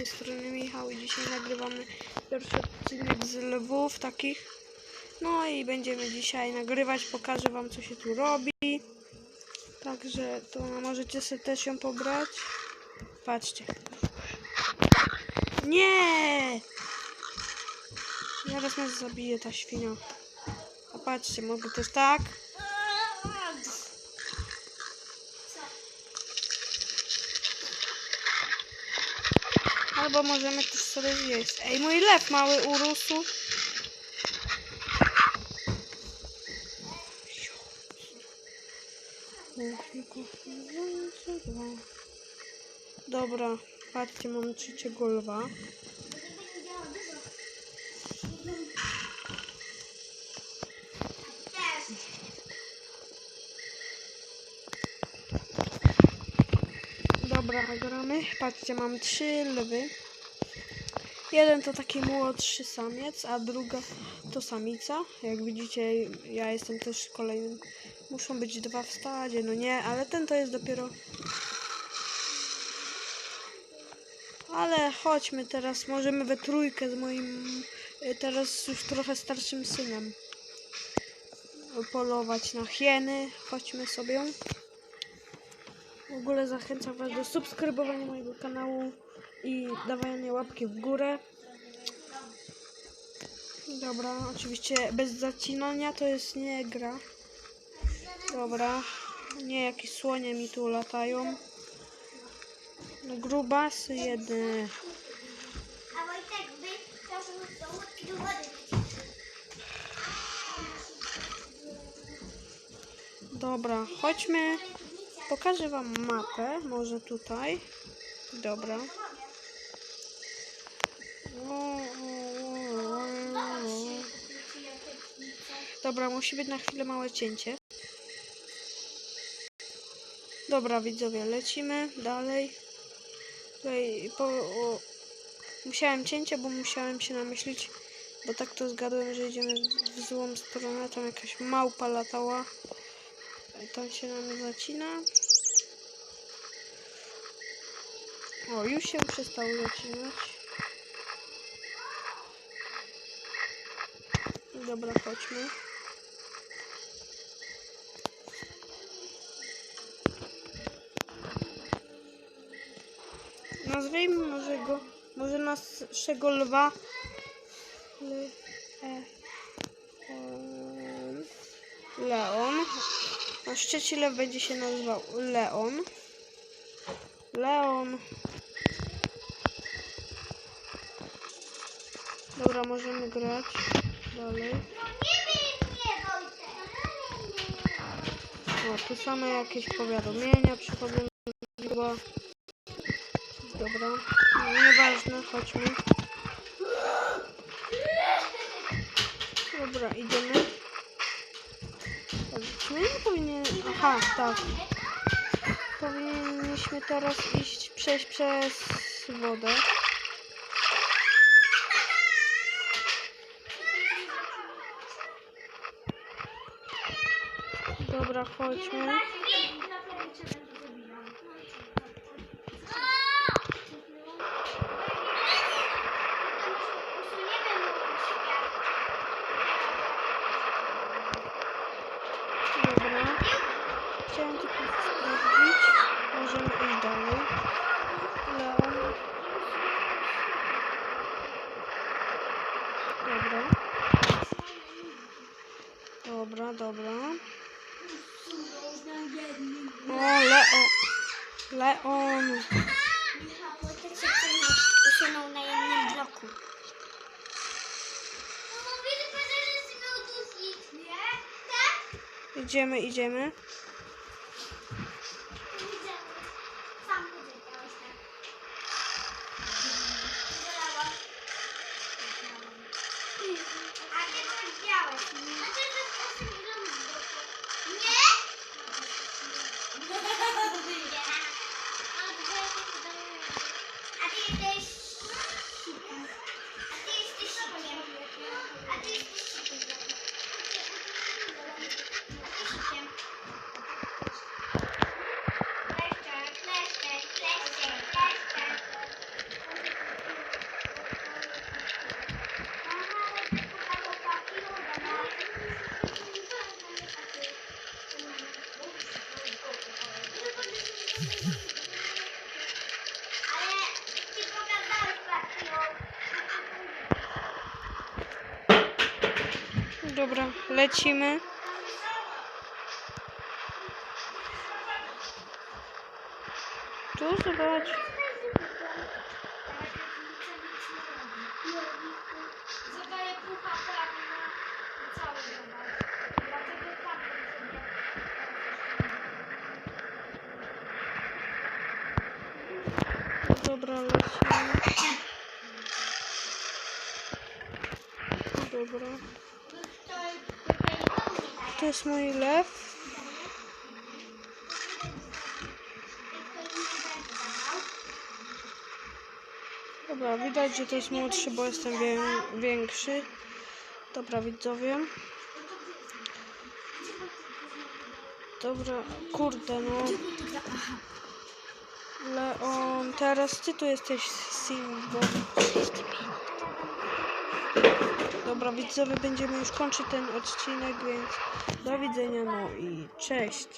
tej strony Michał i dzisiaj nagrywamy pierwszy odcinek z lwów takich. No i będziemy dzisiaj nagrywać, pokażę wam co się tu robi. Także to możecie sobie też ją pobrać. Patrzcie. Nie! Zaraz nas zabije ta świnia. A patrzcie, mogę też tak. Albo możemy też sobie zjeść. Ej, mój lew mały urósł. Dobra, patrzcie, mam trzeciego lwa. Gramy. Patrzcie, mam trzy lwy. Jeden to taki młodszy samiec, a druga to samica. Jak widzicie, ja jestem też kolejnym. Muszą być dwa w stadzie, no nie, ale ten to jest dopiero. Ale chodźmy teraz, możemy we trójkę z moim y, teraz już trochę starszym synem polować na hieny. Chodźmy sobie. W ogóle zachęcam Was do subskrybowania mojego kanału i dawania łapki w górę. Dobra, oczywiście bez zacinania to jest nie gra. Dobra, nie jakieś słonie mi tu latają. No grubasy jedne. Dobra, chodźmy. Pokażę Wam mapę, może tutaj. Dobra. Dobra, musi być na chwilę małe cięcie. Dobra, widzowie, lecimy dalej. Tutaj po, o, musiałem cięcie, bo musiałem się namyślić, bo tak to zgadłem, że idziemy w, złą stronę. Tam jakaś małpa latała. Tam się nam zacina. O, już się przestało zacinać. Dobra, chodźmy. Nazwijmy może go, może naszego lwa. E, Leon. Nasz trzeci lew będzie się nazywał Leon. Leon. Dobra, możemy grać dalej. O, tu same jakieś powiadomienia przychodzą. Chyba. Dobra, no, nieważne, chodźmy. Dobra, idziemy. My nie powinien... Aha, tak. Powinniśmy teraz iść, przejść przez wodę. Dobra, chodźmy. Dobra. Chciałem tylko sprawdzić. Możemy iść dalej. Dobra. Dobra, dobra. O, Leon. Leon. Wojtek się usunął na jednym bloku. Idziemy, idziemy. Dobra, lecimy. Tu zobacz. Dobra, lecimy. Dobra. To jest mój lew. Dobra, widać, że to jest młodszy, bo jestem wię większy. Dobra, widzowie. Dobra, kurde, no. Leon, teraz ty tu jesteś Simbo. Dobra, widzowie, będziemy już kończyć ten odcinek, więc do widzenia, no i cześć.